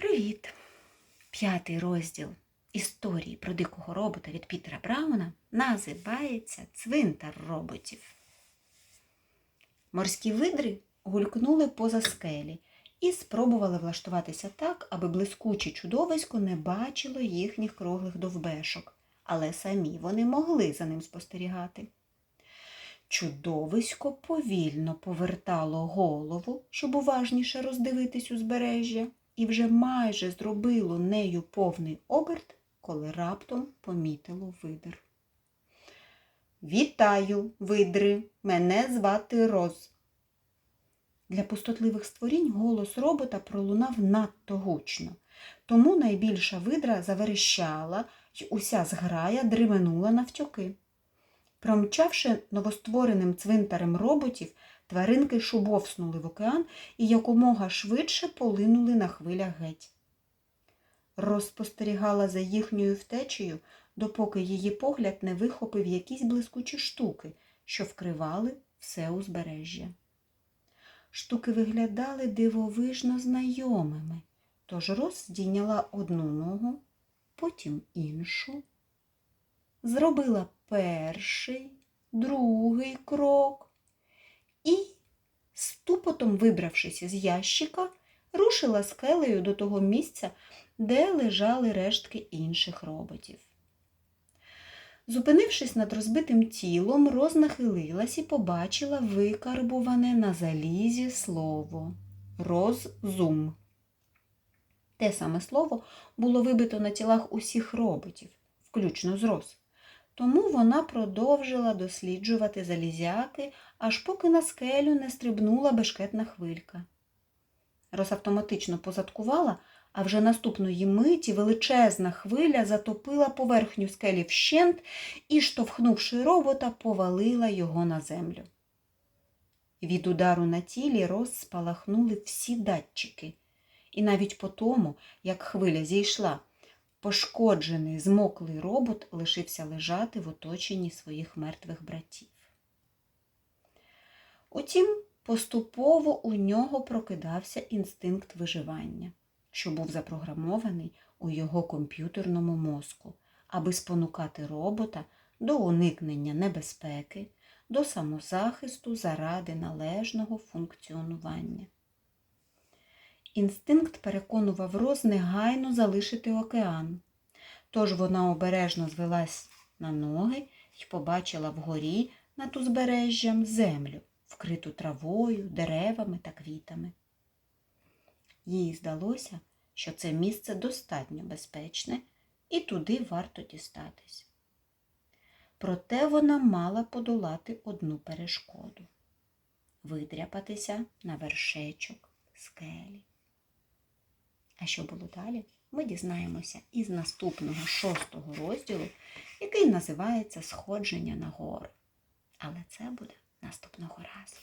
Привіт! П'ятий розділ історії про дикого робота від Пітера Брауна називається Цвинтар роботів. Морські видри гулькнули поза скелі і спробували влаштуватися так, аби блискуче чудовисько не бачило їхніх круглих довбешок, але самі вони могли за ним спостерігати. Чудовисько повільно повертало голову, щоб уважніше роздивитись узбережжя, і вже майже зробило нею повний оберт, коли раптом помітило видр. Вітаю, видри! Мене звати Роз. Для пустотливих створінь голос робота пролунав надто гучно, тому найбільша видра заверещала, й уся зграя дременула навтьоки. Промчавши новоствореним цвинтарем роботів, тваринки шубовснули в океан і якомога швидше полинули на хвилях геть. Розпостерігала за їхньою втечею, допоки її погляд не вихопив якісь блискучі штуки, що вкривали все узбережжя. Штуки виглядали дивовижно знайомими, тож Рос здійняла одну ногу, потім іншу зробила перший, другий крок і, ступотом вибравшись із ящика, рушила скелею до того місця, де лежали рештки інших роботів. Зупинившись над розбитим тілом, Роз нахилилась і побачила викарбуване на залізі слово роззум. Те саме слово було вибито на тілах усіх роботів, включно з Роз. Тому вона продовжила досліджувати залізяки, аж поки на скелю не стрибнула бешкетна хвилька. Рос автоматично позадкувала, а вже наступної миті величезна хвиля затопила поверхню скелі вщент і, штовхнувши робота, повалила його на землю. Від удару на тілі Рос спалахнули всі датчики, і навіть по тому, як хвиля зійшла, Пошкоджений, змоклий робот лишився лежати в оточенні своїх мертвих братів. Утім, поступово у нього прокидався інстинкт виживання, що був запрограмований у його комп'ютерному мозку, аби спонукати робота до уникнення небезпеки, до самозахисту заради належного функціонування. Інстинкт переконував Роз негайно залишити океан. Тож вона обережно звелась на ноги і побачила вгорі над узбережжям землю, вкриту травою, деревами та квітами. Їй здалося, що це місце достатньо безпечне і туди варто дістатись. Проте вона мала подолати одну перешкоду видряпатися на вершечок скелі. А що було далі, ми дізнаємося із наступного шостого розділу, який називається Сходження на гору. Але це буде наступного разу.